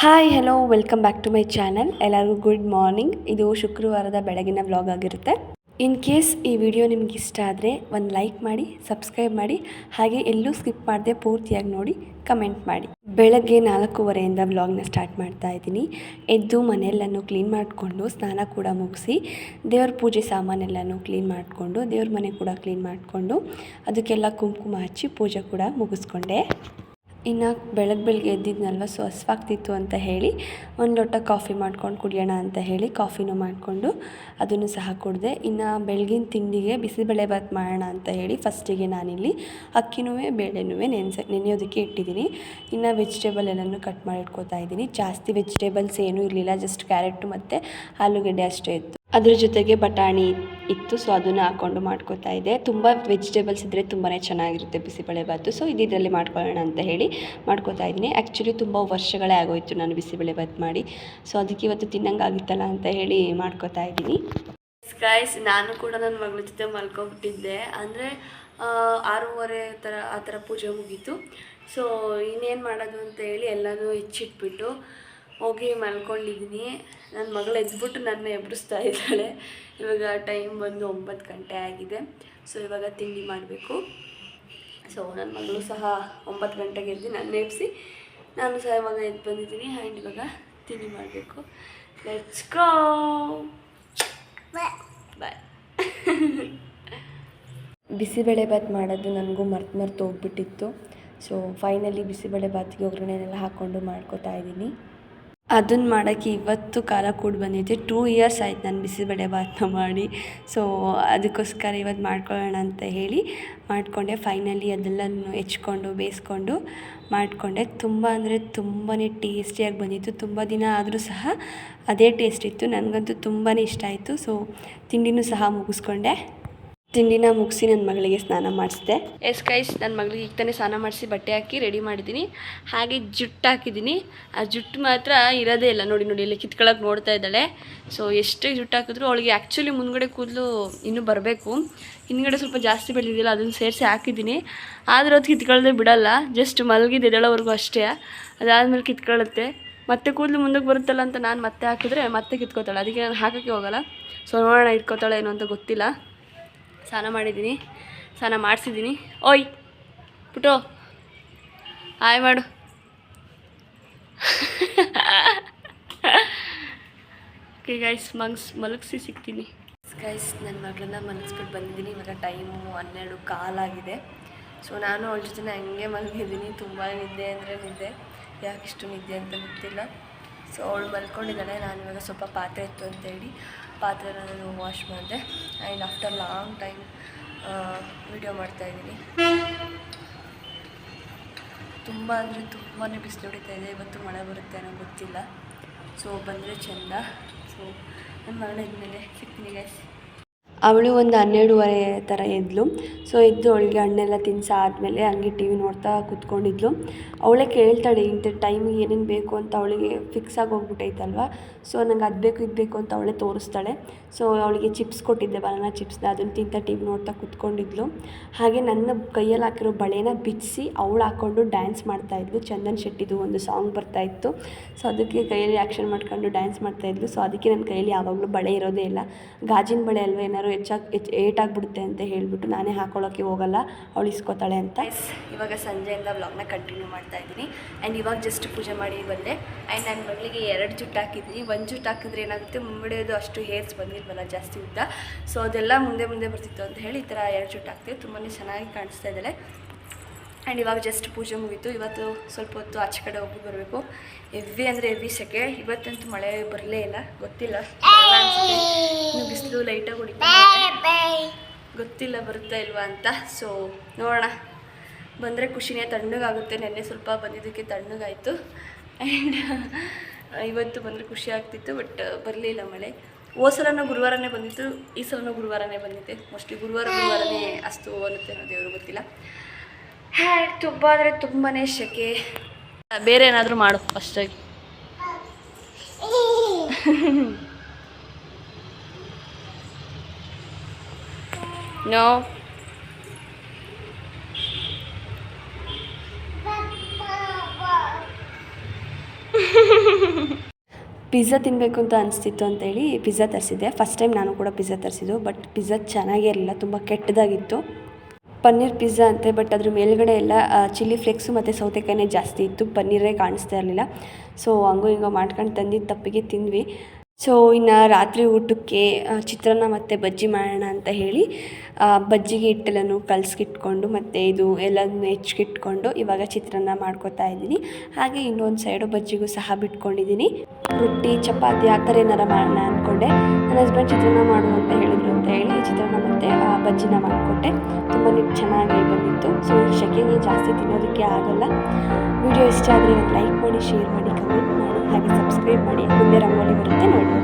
Hi hello welcome back to my channel ಎಲ್ಲರಿಗೂ good morning ಇದು ಶುಕ್ರವಾರದ ಬೆಳಗಿನ ವ್ಲಾಗ್ ಆಗಿರುತ್ತೆ. ಇನ್ ಕೇಸ್ ಈ ವಿಡಿಯೋ ನಿಮ್ಗೆ ಇಷ್ಟ ಆದರೆ ಒಂದು ಲೈಕ್ ಮಾಡಿ ಸಬ್ಸ್ಕ್ರೈಬ್ ಮಾಡಿ, ಹಾಗೆ ಎಲ್ಲೂ ಸ್ಕಿಪ್ ಮಾಡದೆ ಪೂರ್ತಿಯಾಗಿ ನೋಡಿ ಕಮೆಂಟ್ ಮಾಡಿ. ಬೆಳಗ್ಗೆ ನಾಲ್ಕೂವರೆಯಿಂದ ವ್ಲಾಗ್ನ ಸ್ಟಾರ್ಟ್ ಮಾಡ್ತಾ ಇದ್ದೀನಿ. ಎದ್ದು ಮನೆಯೆಲ್ಲನೂ ಕ್ಲೀನ್ ಮಾಡಿಕೊಂಡು, ಸ್ನಾನ ಕೂಡ ಮುಗಿಸಿ, ದೇವ್ರ ಪೂಜೆ ಸಾಮಾನೆಲ್ಲನೂ ಕ್ಲೀನ್ ಮಾಡಿಕೊಂಡು, ದೇವ್ರ ಮನೆ ಕೂಡ ಕ್ಲೀನ್ ಮಾಡಿಕೊಂಡು, ಅದಕ್ಕೆಲ್ಲ ಕುಂಕುಮ ಹಚ್ಚಿ ಪೂಜೆ ಕೂಡ ಮುಗಿಸ್ಕೊಂಡೆ. ಇನ್ನು ಬೆಳಗ್ಗೆ ಬೆಳಗ್ಗೆ ಎದ್ದಿದ್ನಲ್ವ ಸೊ ಹಸ್ವಾಗ್ತಿತ್ತು ಅಂತ ಹೇಳಿ ಒಂದು ಲೋಟ ಕಾಫಿ ಮಾಡ್ಕೊಂಡು ಕುಡಿಯೋಣ ಅಂತ ಹೇಳಿ ಕಾಫಿನೂ ಮಾಡಿಕೊಂಡು ಅದನ್ನು ಸಹ ಕುಡಿದೆ. ಇನ್ನು ಬೆಳಗಿನ ತಿಂಡಿಗೆ ಬಿಸಿಬೇಳೆಭಾತ್ ಮಾಡೋಣ ಅಂತ ಹೇಳಿ ಫಸ್ಟಿಗೆ ನಾನಿಲ್ಲಿ ಅಕ್ಕಿನೂ ಬೇಳೆನೂ ನೆನೆಸ, ನೆನೆಯೋದಕ್ಕೆ ಇಟ್ಟಿದ್ದೀನಿ. ಇನ್ನು ವೆಜಿಟೇಬಲ್ ಎಲ್ಲನೂ ಕಟ್ ಮಾಡಿ ಇಟ್ಕೋತಾ ಇದ್ದೀನಿ. ಜಾಸ್ತಿ ವೆಜಿಟೇಬಲ್ಸ್ ಏನೂ ಇರಲಿಲ್ಲ ಜಸ್ಟ್ ಕ್ಯಾರೆಟು ಮತ್ತು ಆಲೂಗಡ್ಡೆ ಅಷ್ಟೇ ಇತ್ತು. ಅದ್ರ ಜೊತೆಗೆ ಬಟಾಣಿ ಇತ್ತು ಸೊ ಅದನ್ನು ಹಾಕ್ಕೊಂಡು ಮಾಡ್ಕೋತಾ ಇದ್ದೆ. ತುಂಬ ವೆಜಿಟೇಬಲ್ಸ್ ಇದ್ದರೆ ತುಂಬಾ ಚೆನ್ನಾಗಿರುತ್ತೆ ಬಿಸಿಬೇಳೆಭಾತು ಸೊ ಇದರಲ್ಲಿ ಮಾಡ್ಕೊಳ್ಳೋಣ ಅಂತ ಹೇಳಿ ಮಾಡ್ಕೋತಾ ಇದ್ದೀನಿ. ಆ್ಯಕ್ಚುಲಿ ತುಂಬ ವರ್ಷಗಳೇ ಆಗೋಯ್ತು ನಾನು ಬಿಸಿಬೇಳೆಭಾತ್ ಮಾಡಿ. ಸೊ ಅದಕ್ಕೆ ಇವತ್ತು ತಿನ್ನಂಗಾಗಿತ್ತಲ್ಲ ಅಂತ ಹೇಳಿ ಮಾಡ್ಕೋತಾ ಇದ್ದೀನಿ. ಸ್ಕೈಸ್ ನಾನು ಕೂಡ ನನ್ನ ಮಗಳ ಜೊತೆ ಮಲ್ಕೊಬಿಟ್ಟಿದ್ದೆ ಅಂದರೆ ಆರೂವರೆ ಥರ ಆ ಥರ ಪೂಜೆ ಮುಗೀತು. ಸೊ ಇನ್ನೇನು ಮಾಡೋದು ಅಂತ ಹೇಳಿ ಎಲ್ಲನೂ ಹೆಚ್ಚಿಟ್ಬಿಟ್ಟು ಹೋಗಿ ಮಲ್ಕೊಂಡಿದ್ದೀನಿ. ನನ್ನ ಮಗಳು ಎದ್ಬಿಟ್ಟು ನನ್ನ ಎಬ್ಬಿಸ್ತಾ ಇದ್ದಾಳೆ. ಇವಾಗ ಟೈಮ್ ಬಂದು ಒಂಬತ್ತು ಗಂಟೆ ಆಗಿದೆ. ಸೊ ಇವಾಗ ತಿಂಡಿ ಮಾಡಬೇಕು. ಸೊ ನನ್ನ ಮಗಳು ಸಹ ಒಂಬತ್ತು ಗಂಟೆಗೆ ಎದ್ದು ನನ್ನ ಎಬ್ಬಿಸಿ ನಾನು ಸಹ ಇವಾಗ ಎದ್ದು ಬಂದಿದ್ದೀನಿ. ಆ್ಯಂಡ್ ಇವಾಗ ತಿಂಡಿ ಮಾಡಬೇಕು. ಲೆಟ್ಸ್ ಗೋ ಬಾಯ್ ಬಿಸಿಬೇಳೆಭಾತ್ ಮಾಡೋದು ನನಗೂ ಮರ್ತು ಮರ್ತು ಹೋಗ್ಬಿಟ್ಟಿತ್ತು. ಸೊ ಫೈನಲಿ ಬಿಸಿಬೇಳೆ ಭಾತಿಗೆ ಒಗ್ಗರಣೆನೆಲ್ಲ ಹಾಕ್ಕೊಂಡು ಮಾಡ್ಕೋತಾ ಇದ್ದೀನಿ. ಅದನ್ನು ಮಾಡೋಕ್ಕೆ ಇವತ್ತು ಕಾಲ ಕೂಡ ಬಂದಿದೆ. ಟೂ ಇಯರ್ಸ್ ಆಯ್ತು ನಾನು ಬಿಸಿಬೇಳೆ ಭಾತ್ನ ಮಾಡಿ. ಸೊ ಅದಕ್ಕೋಸ್ಕರ ಇವತ್ತು ಮಾಡ್ಕೊಳ್ಳೋಣ ಅಂತ ಹೇಳಿ ಮಾಡಿಕೊಂಡೆ. ಫೈನಲಿ ಅದೆಲ್ಲನೂ ಹೆಚ್ಕೊಂಡು ಬೇಯಿಸ್ಕೊಂಡು ಮಾಡಿಕೊಂಡೆ. ತುಂಬ ಅಂದರೆ ತುಂಬಾ ಟೇಸ್ಟಿಯಾಗಿ ಬಂದಿತ್ತು. ತುಂಬ ದಿನ ಆದರೂ ಸಹ ಅದೇ ಟೇಸ್ಟ್ ಇತ್ತು. ನನಗಂತೂ ತುಂಬಾ ಇಷ್ಟ ಆಯಿತು. ಸೊ ತಿಂಡಿನೂ ಸಹ ಮುಗಿಸ್ಕೊಂಡೆ. ತಿಂಡಿನ ಮುಗಿಸಿ ನನ್ನ ಮಗಳಿಗೆ ಸ್ನಾನ ಮಾಡಿಸಿದೆ. ಎಸ್ ಕೈಸ್ ನನ್ನ ಮಗಳಿಗೆ ಈಗ ತಾನೇ ಸ್ನಾನ ಮಾಡಿಸಿ ಬಟ್ಟೆ ಹಾಕಿ ರೆಡಿ ಮಾಡಿದ್ದೀನಿ. ಹಾಗೆ ಜುಟ್ಟು ಹಾಕಿದ್ದೀನಿ. ಆ ಜುಟ್ಟು ಮಾತ್ರ ಇರೋದೇ ಇಲ್ಲ. ನೋಡಿ ನೋಡಿ, ಇಲ್ಲಿ ಕಿತ್ಕೊಳ್ಳೋಕೆ ನೋಡ್ತಾ ಇದ್ದಾಳೆ. ಸೊ ಎಷ್ಟೇ ಜುಟ್ಟು ಹಾಕಿದ್ರು ಅವಳಿಗೆ ಆ್ಯಕ್ಚುಲಿ ಮುಂದ್ಗಡೆ ಕೂದಲು ಇನ್ನೂ ಬರಬೇಕು. ಹಿಂದ್ಗಡೆ ಸ್ವಲ್ಪ ಜಾಸ್ತಿ ಬೆಳೆದಿದ್ದಿಲ್ಲ ಅದನ್ನು ಸೇರಿಸಿ ಹಾಕಿದ್ದೀನಿ. ಆದರೆ ಅದು ಕಿತ್ಕೊಳ್ಳೋದೇ ಬಿಡಲ್ಲ. ಜಸ್ಟ್ ಮಲಗಿದ್ದು ಎದ್ದೇಳೋವರೆಗೂ ಅಷ್ಟೇ. ಅದಾದಮೇಲೆ ಕಿತ್ಕೊಳ್ಳುತ್ತೆ. ಮತ್ತೆ ಕೂದಲು ಮುಂದಕ್ಕೆ ಬರುತ್ತಲ್ಲ ಅಂತ ನಾನು ಮತ್ತೆ ಹಾಕಿದ್ರೆ ಮತ್ತೆ ಕಿತ್ಕೋತಾಳೆ. ಅದಕ್ಕೆ ನಾನು ಹಾಕೋಕ್ಕೆ ಹೋಗಲ್ಲ. ಸೊ ನೋಡೋಣ ಇಟ್ಕೋತಾಳೆ ಏನು ಅಂತ ಗೊತ್ತಿಲ್ಲ. ಸ್ನಾನ ಮಾಡಿದ್ದೀನಿ. ಸ್ನಾನ ಮಾಡಿಸಿದ್ದೀನಿ. ಓಯ್ ಪುಟೋ ಹಾಯ್ ಮಾಡು. ಓಕೆ ಗೈಸ್ ಮಂಗ್ಸ್, ಮಲಗಿಸಿ ಸಿಗ್ತೀನಿ. ಗೈಸ್ ನನ್ನ ಮಗಳನ್ನ ಮಲಗಿಸ್ಬಿಟ್ಟು ಬಂದಿದ್ದೀನಿ. ಇವಾಗ ಟೈಮು ಹನ್ನೆರಡು ಕಾಲಾಗಿದೆ ಸೊ ನಾನು ಅವಳ ಜೊತೆ ಹಂಗೆ ಮಲಗಿದ್ದೀನಿ. ತುಂಬ ನಿದ್ದೆ ಅಂದರೆ ನಿದ್ದೆ. ಯಾಕಿಷ್ಟು ನಿದ್ದೆ ಅಂತ ಗೊತ್ತಿಲ್ಲ. ಸೊ ಅವಳು ಮಲ್ಕೊಂಡಿದ್ದಾಳೆ, ನಾನು ಇವಾಗ ಸ್ವಲ್ಪ ಪಾತ್ರೆ ಇತ್ತು ಅಂತೇಳಿ ಪಾತ್ರೆನ ನಾನು ವಾಶ್ ಮಾಡಿದೆ. And after long time video ಮಾಡ್ತಾಯಿದ್ದೀನಿ ತುಂಬ ಅಂದರೆ ತುಂಬಾ ಬಿಸಿಲು ಹೊಡಿತಾ ಇದೆ, ಇವತ್ತು ಮಳೆ ಬರುತ್ತೆ ಅನ್ನೋ ಗೊತ್ತಿಲ್ಲ. ಸೊ ಬಂದರೆ ಚೆಂದ. ಸೊ ನನ್ನ ಮರಣ ಇದ್ಮೇಲೆ ಸಿಗ್ತೀನಿ ಗೈಸ್ ಅವಳು ಒಂದು ಹನ್ನೆರಡುವರೆ ಥರ ಎದ್ಲು ಸೊ ಎದ್ದು ಅವಳಿಗೆ ಹಣ್ಣೆಲ್ಲ ತಿನ್ಸ ಆದಮೇಲೆ ಹಂಗೆ ಟಿ ವಿ ನೋಡ್ತಾ ಕೂತ್ಕೊಂಡಿದ್ಳು ಅವಳೇ ಕೇಳ್ತಾಳೆ, ಇಂಥ ಟೈಮಿಗೆ ಏನೇನು ಬೇಕು ಅಂತ ಅವಳಿಗೆ ಫಿಕ್ಸ್ ಆಗಿ ಹೋಗ್ಬಿಟ್ಟೈತಲ್ವ ಸೊ ನಂಗೆ ಅದು ಬೇಕು, ಇದು ಬೇಕು ಅಂತ ಅವಳೇ ತೋರಿಸ್ತಾಳೆ. ಸೊ ಅವಳಿಗೆ ಚಿಪ್ಸ್ ಕೊಟ್ಟಿದ್ದೆ ಬನಾನಾ ಚಿಪ್ಸ್ನ ಅದನ್ನು ತಿಂತ ಟಿ ವಿ ನೋಡ್ತಾ ಕೂತ್ಕೊಂಡಿದ್ಳು ಹಾಗೆ ನನ್ನ ಕೈಯಲ್ಲಿ ಹಾಕಿರೋ ಬಳೆನ ಬಿಚ್ಚಿ ಅವಳು ಹಾಕ್ಕೊಂಡು ಡ್ಯಾನ್ಸ್ ಮಾಡ್ತಾಯಿದ್ಲು ಚಂದನ್ ಶೆಟ್ಟಿದು ಒಂದು ಸಾಂಗ್ ಬರ್ತಾಯಿತ್ತು ಸೊ ಅದಕ್ಕೆ ಕೈಯಲ್ಲಿ ಆ್ಯಕ್ಷನ್ ಮಾಡ್ಕೊಂಡು ಡ್ಯಾನ್ಸ್ ಮಾಡ್ತಾಯಿದ್ಲು ಸೊ ಅದಕ್ಕೆ ನನ್ನ ಕೈಯಲ್ಲಿ ಯಾವಾಗಲೂ ಬಳೆ ಇರೋದೇ ಇಲ್ಲ. ಗಾಜಿನ ಬಳೆ ಅಲ್ವ ಏನಾದ್ರು ಹೆಚ್ಚಾಗಿ ಹೆಚ್ಚು ಏಟಾಗ್ಬಿಡುತ್ತೆ ಅಂತ ಹೇಳಿಬಿಟ್ಟು ನಾನೇ ಹಾಕೊಳ್ಳೋಕ್ಕೆ ಹೋಗಲ್ಲ, ಅವಳು ಇಸ್ಕೋತಾಳೆ ಅಂತ. ಇವಾಗ ಸಂಜೆಯಿಂದ ವ್ಲಾಗ್ನ ಕಂಟಿನ್ಯೂ ಮಾಡ್ತಾ ಇದ್ದೀನಿ. ಆ್ಯಂಡ್ ಇವಾಗ ಜಸ್ಟ್ ಪೂಜೆ ಮಾಡಿ ಬಂದೆ. ಆ್ಯಂಡ್ ನನ್ನ ಮಗಳಿಗೆ ಎರಡು ಜುಟ್ಟು ಹಾಕಿದ್ದೀನಿ. ಒಂದು ಜುಟ್ಟು ಹಾಕಿದ್ರೆ ಏನಾಗುತ್ತೆ, ಮುಂಬಡೆಯೋದು ಅಷ್ಟು ಹೇರ್ಸ್ ಬಂದಿಲ್ವಲ್ಲ ಜಾಸ್ತಿ ಉದ್ದ. ಸೊ ಅದೆಲ್ಲ ಮುಂದೆ ಮುಂದೆ ಬರ್ತಿತ್ತು ಅಂತ ಹೇಳಿ ಈ ಥರ ಎರಡು ಜುಟ್ಟು ಹಾಕ್ತೀವಿ. ತುಂಬಾ ಚೆನ್ನಾಗಿ ಕಾಣಿಸ್ತಾ ಇದ್ದಾಳೆ. ಆ್ಯಂಡ್ ಇವಾಗ ಜಸ್ಟ್ ಪೂಜೆ ಮುಗೀತು. ಇವತ್ತು ಸ್ವಲ್ಪ ಹೊತ್ತು ಆಚೆ ಕಡೆ ಹೋಗಿ ಬರಬೇಕು. ಎವ್ವಿ ಅಂದರೆ ಎವ್ವಿ ಸೆಕೆ. ಇವತ್ತಂತೂ ಮಳೆ ಬರಲೇ ಇಲ್ಲ. ಗೊತ್ತಿಲ್ಲ. ಇನ್ನು ಬಿಸಿಲು ಲೈಟಾಗಿ ಹೊಡಿತಾ. ಗೊತ್ತಿಲ್ಲ ಬರುತ್ತಾ ಇಲ್ವಾ ಅಂತ. ಸೊ ನೋಡೋಣ. ಬಂದರೆ ಖುಷಿನೇ. ತಣ್ಣಗಾಗುತ್ತೆ. ನೆನ್ನೆ ಸ್ವಲ್ಪ ಬಂದಿದ್ದಕ್ಕೆ ತಣ್ಣಗಾಯಿತು. ಆ್ಯಂಡ್ ಇವತ್ತು ಬಂದರೆ ಖುಷಿ ಆಗ್ತಿತ್ತು. ಬಟ್ ಬರಲಿಲ್ಲ ಮಳೆ. ಹೋದ ಸಲನೂ ಗುರುವಾರನೇ ಬಂದಿತ್ತು. ಈ ಸಲನೂ ಗುರುವಾರನೇ ಬಂದಿದೆ ಮೋಸ್ಟ್ಲಿ ಗುರುವಾರ ಗುರುವಾರನೇ ಅಸ್ತು ಅನ್ನುತ್ತೆ ಅನ್ನೋ ದೇವರು ಗೊತ್ತಿಲ್ಲ. ಹ್ಯಾ ತುಂಬ ಅಂದರೆ ತುಂಬಾ ಶೆಕೆ. ಬೇರೆ ಏನಾದರೂ ಮಾಡು ಫಸ್ಟಾಗಿ ನೋ. ಪಿಜ್ಜಾ ತಿನ್ನಬೇಕು ಅಂತ ಅನಿಸ್ತಿತ್ತು ಅಂತೇಳಿ ಪಿಜ್ಜಾ ತರಿಸಿದ್ದೆ. ಫಸ್ಟ್ ಟೈಮ್ ನಾನು ಕೂಡ ಪಿಜ್ಜಾ ತರಿಸಿದ್ದು ಬಟ್ ಪಿಜ್ಜಾ ಚೆನ್ನಾಗೇ ಇರಲಿಲ್ಲ ತುಂಬ ಕೆಟ್ಟದಾಗಿತ್ತು. ಪನ್ನೀರ್ ಪಿಜ್ಜಾ ಅಂತೆ ಬಟ್ ಅದ್ರ ಮೇಲ್ಗಡೆ ಎಲ್ಲ ಚಿಲ್ಲಿ ಫ್ಲೇಕ್ಸು ಮತ್ತು ಸೌತೆಕಾಯಿನೇ ಜಾಸ್ತಿ ಇತ್ತು. ಪನ್ನೀರೇ ಕಾಣಿಸ್ತಾ ಇರಲಿಲ್ಲ. ಸೊ ಹಂಗೋ ಹಿಂಗೋ ಮಾಡ್ಕೊಂಡು ತಂದಿದ್ದು ತಪ್ಪಿಗೆ ತಿಂದ್ವಿ. ಸೊ ಇನ್ನು ರಾತ್ರಿ ಊಟಕ್ಕೆ ಚಿತ್ರಾನ್ನ ಮತ್ತು ಬಜ್ಜಿ ಮಾಡೋಣ ಅಂತ ಹೇಳಿ ಬಜ್ಜಿಗೆ ಹಿಟ್ಟೆಲ್ಲನೂ ಕಲಸ್ಕಿಟ್ಕೊಂಡು ಮತ್ತು ಇದು ಎಲ್ಲನೂ ಹೆಚ್ಚಿಟ್ಕೊಂಡು ಇವಾಗ ಚಿತ್ರಾನ್ನ ಮಾಡ್ಕೋತಾ ಇದ್ದೀನಿ. ಹಾಗೆ ಇನ್ನೊಂದು ಸೈಡು ಬಜ್ಜಿಗೂ ಸಹ ಬಿಟ್ಕೊಂಡಿದ್ದೀನಿ. ರೊಟ್ಟಿ, ಚಪಾತಿ ಆ ಥರ ಏನಾರ ಮಾಡೋಣ ಅಂದ್ಕೊಂಡೆ ನನ್ನ ಹಸ್ಬೆಂಡ್ ಚಿತ್ರಾನ್ನ ಮಾಡು ಅಂತ ಹೇಳಿದ್ರು ಅಂತ ಹೇಳಿ ಚಿತ್ರಾನ್ನ ಮತ್ತು ಬಜ್ಜಿನ ಮಾಡಿಕೊಟ್ಟೆ. ತುಂಬಾ ಚೆನ್ನಾಗಿ ಬಂದಿತ್ತು. ಸೊ ಶೆಕೆಗೆ ಜಾಸ್ತಿ ತಿನ್ನೋದಕ್ಕೆ ಆಗೋಲ್ಲ. ವಿಡಿಯೋ ಇಷ್ಟ ಆದರೆ ಲೈಕ್ ಮಾಡಿ ಶೇರ್ ಮಾಡಿ ಕಮೆಂಟ್ ಸಬ್ಸ್ಕ್ರೈಬ್ ಮಾಡಿ ಮುಂದೆ ರಂಗೋಲಿ ಬರುತ್ತೆ ನೋಡಿ.